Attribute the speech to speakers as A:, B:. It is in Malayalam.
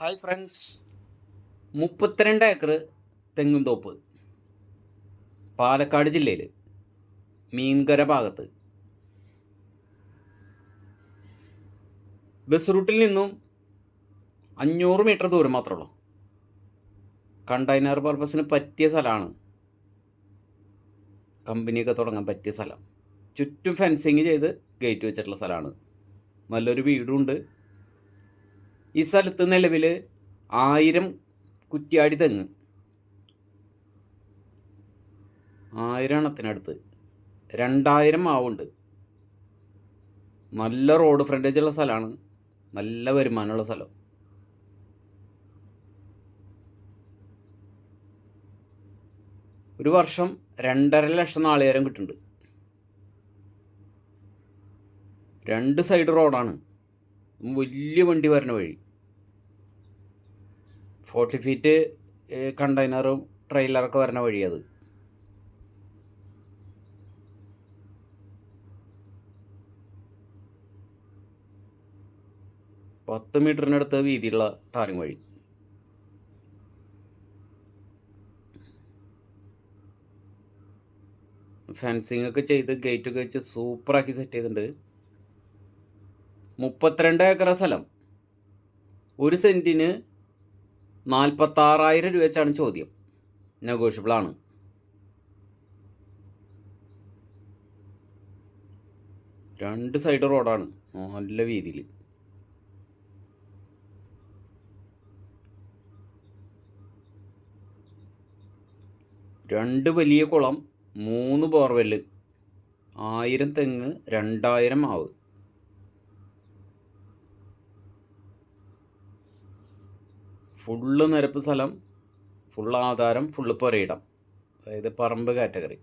A: ഹായ് ഫ്രണ്ട്സ് മുപ്പത്തിരണ്ട് ഏക്കർ തെങ്ങും തോപ്പ്. പാലക്കാട് ജില്ലയിൽ മീൻകര ഭാഗത്ത്. ബസ് റൂട്ടിൽ നിന്നും അഞ്ഞൂറ് മീറ്റർ ദൂരം മാത്രമേ ഉള്ളൂ. കണ്ടെയ്നർ പർപ്പസിന് പറ്റിയ സ്ഥലമാണ്. കമ്പനിയൊക്കെ തുടങ്ങാൻ പറ്റിയ സ്ഥലം. ചുറ്റും ഫെൻസിങ് ചെയ്ത് ഗേറ്റ് വെച്ചിട്ടുള്ള സ്ഥലമാണ്. നല്ലൊരു വീടുണ്ട് ഈ സ്ഥലത്ത് നിലവിൽ ആയിരം കുറ്റിയാടി തെങ്ങ്. ആയിരം എണ്ണത്തിനടുത്ത് രണ്ടായിരം മാവുണ്ട്. നല്ല റോഡ് ഫ്രണ്ടേജ് ഉള്ള സ്ഥലമാണ് നല്ല വരുമാനമുള്ള സ്ഥലം. ഒരു വർഷം രണ്ടര ലക്ഷം നാളികേരം കിട്ടുന്നുണ്ട്. രണ്ട് സൈഡ് റോഡാണ് വലിയ വണ്ടി വരുന്ന വഴി. ഫോർട്ടി ഫീറ്റ് കണ്ടെയ്നറും ട്രെയിലറൊക്കെ വരുന്ന വഴി അത് പത്ത് മീറ്ററിനടുത്ത് വീതിയുള്ള ടാറിങ് വഴി. ഫെൻസിങ് ഒക്കെ ചെയ്ത് ഗേറ്റ് ഒക്കെ വെച്ച് സൂപ്പറാക്കി സെറ്റ് ചെയ്തിട്ടുണ്ട്. മുപ്പത്തിരണ്ട് ഏക്കറ സ്ഥലം. ഒരു സെന്റിന് നാൽപ്പത്താറായിരം രൂപ വെച്ചാണ് ചോദ്യം. നെഗോഷ്യബിൾ ആണ്. രണ്ട് സൈഡ് റോഡാണ് നല്ല വീതിയിൽ രണ്ട് വലിയ കുളം മൂന്ന് ബോർവെല്ല് ആയിരം തെങ്ങ് രണ്ടായിരം മാവ് ഫുള്ള് നിരപ്പ് സ്ഥലം ഫുള്ള് ആധാരം ഫുള്ള് പുരയിടം അതായത് പറമ്പ് കാറ്റഗറി.